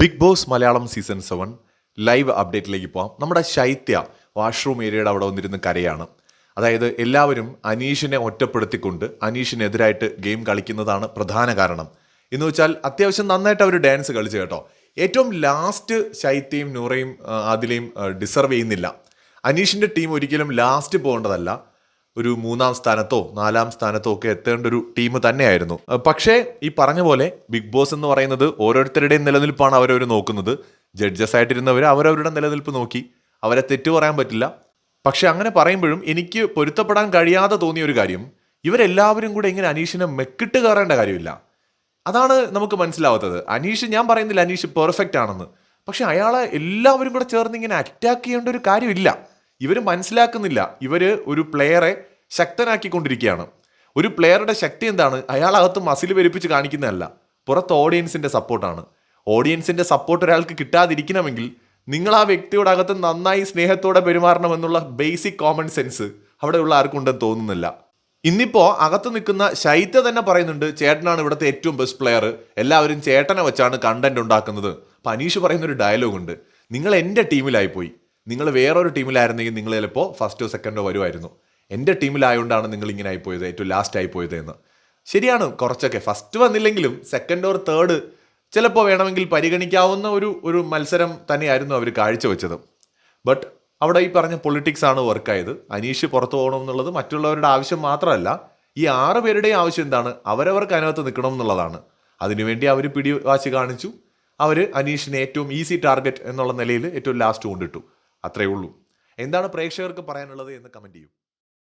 Bigg Boss Malayalam season seven live അപ്ഡേറ്റിലേക്ക് പോവാം. നമ്മുടെ ശൈത്യ washroom ഏരിയയുടെ അവിടെ വന്നിരുന്ന കരയാണ്. അതായത് എല്ലാവരും അനീഷിനെ ഒറ്റപ്പെടുത്തിക്കൊണ്ട് അനീഷിനെതിരായിട്ട് ഗെയിം കളിക്കുന്നതാണ് പ്രധാന കാരണം. എന്ന് വെച്ചാൽ അത്യാവശ്യം നന്നായിട്ട് അവർ ഡാൻസ് കളിച്ചു കേട്ടോ. ഏറ്റവും ലാസ്റ്റ് ശൈത്യയും നൂറയും ആദിലയും ഡിസർവ് ചെയ്യുന്നില്ല. അനീഷിന്റെ ടീം ഒരിക്കലും ലാസ്റ്റ് പോകേണ്ടതല്ല. ഒരു മൂന്നാം സ്ഥാനത്തോ നാലാം സ്ഥാനത്തോ ഒക്കെ എത്തേണ്ട ഒരു ടീം തന്നെയായിരുന്നു. പക്ഷേ ഈ പറഞ്ഞ പോലെ ബിഗ് ബോസ് എന്ന് പറയുന്നത് ഓരോരുത്തരുടെയും നിലനിൽപ്പാണ് അവരവർ നോക്കുന്നത്. ജഡ്ജസ് ആയിട്ടിരുന്നവർ അവരവരുടെ നിലനിൽപ്പ് നോക്കി. അവരെ തെറ്റു പറയാൻ പറ്റില്ല. പക്ഷെ അങ്ങനെ പറയുമ്പോഴും എനിക്ക് പൊരുത്തപ്പെടാൻ കഴിയാതെ തോന്നിയ ഒരു കാര്യം ഇവരെല്ലാവരും കൂടെ ഇങ്ങനെ അനീഷിനെ മെക്കിട്ട് കയറേണ്ട കാര്യമില്ല. അതാണ് നമുക്ക് മനസ്സിലാവാത്തത്. അനീഷ് ഞാൻ പറയുന്നില്ല അനീഷ് പെർഫെക്റ്റ് ആണെന്ന്. പക്ഷെ അയാളെ എല്ലാവരും കൂടെ ചേർന്ന് ഇങ്ങനെ അറ്റാക്ക് ചെയ്യേണ്ട ഒരു കാര്യമില്ല. ഇവർ മനസ്സിലാക്കുന്നില്ല. ഇവർ ഒരു പ്ലെയറെ ശക്തനാക്കിക്കൊണ്ടിരിക്കുകയാണ്. ഒരു പ്ലെയറുടെ ശക്തി എന്താണ്? അയാളകത്ത് മസിൽ പെരുപ്പിച്ച് കാണിക്കുന്നതല്ല. പുറത്ത് ഓഡിയൻസിന്റെ സപ്പോർട്ടാണ് ഓഡിയൻസിന്റെ സപ്പോർട്ട് ഒരാൾക്ക് കിട്ടാതിരിക്കണമെങ്കിൽ നിങ്ങൾ ആ വ്യക്തിയോടകത്ത് നന്നായി സ്നേഹത്തോടെ പെരുമാറണമെന്നുള്ള ബേസിക് കോമൺ സെൻസ് അവിടെയുള്ള ആർക്കും ഉണ്ടെന്ന് തോന്നുന്നില്ല. ഇന്നിപ്പോൾ അകത്ത് നിൽക്കുന്ന ശൈത്യ തന്നെ പറയുന്നുണ്ട് ചേട്ടനാണ് ഇവിടുത്തെ ഏറ്റവും ബെസ്റ്റ് പ്ലെയർ എല്ലാവരും ചേട്ടനെ വെച്ചാണ് കണ്ടന്റ് ഉണ്ടാക്കുന്നത്. അപ്പം അനീഷ് പറയുന്ന ഒരു ഡയലോഗ് ഉണ്ട്. നിങ്ങൾ എന്റെ ടീമിലായി പോയി. നിങ്ങൾ വേറൊരു ടീമിലായിരുന്നെങ്കിൽ നിങ്ങൾ ചിലപ്പോൾ ഫസ്റ്റോ സെക്കൻഡോ വരുമായിരുന്നു. എന്റെ ടീമിലായതുകൊണ്ടാണ് നിങ്ങൾ ഇങ്ങനെ ആയിപ്പോയത് ഏറ്റവും ലാസ്റ്റ് ആയിപ്പോയത് എന്ന്. ശരിയാണ് കുറച്ചൊക്കെ. ഫസ്റ്റ് വന്നില്ലെങ്കിലും സെക്കൻഡ് ഓർ തേർഡ് ചിലപ്പോൾ വേണമെങ്കിൽ പരിഗണിക്കാവുന്ന ഒരു ഒരു മത്സരം തന്നെയായിരുന്നു അവർ കാഴ്ചവെച്ചത്. ബട്ട് അവിടെ ഈ പറഞ്ഞ പൊളിറ്റിക്സ് ആണ് വർക്കായത് അനീഷ് പുറത്തു പോകണം എന്നുള്ളത് മറ്റുള്ളവരുടെ ആവശ്യം മാത്രമല്ല ഈ ആറ് പേരുടെയും ആവശ്യം എന്താണ്? അവരവർക്ക് അതിനകത്ത് നിൽക്കണം എന്നുള്ളതാണ്. അതിനുവേണ്ടി അവർ പിടിവാശി കാണിച്ചു. അവർ അനീഷിനെ ഏറ്റവും ഈസി ടാർഗറ്റ് എന്നുള്ള നിലയിൽ ഏറ്റവും ലാസ്റ്റ് കൊണ്ടിട്ടു. അത്രയേ ഉള്ളൂ. എന്താണ് പ്രേക്ഷകർക്ക് പറയാനുള്ളത് എന്ന് കമന്റ് ചെയ്യും.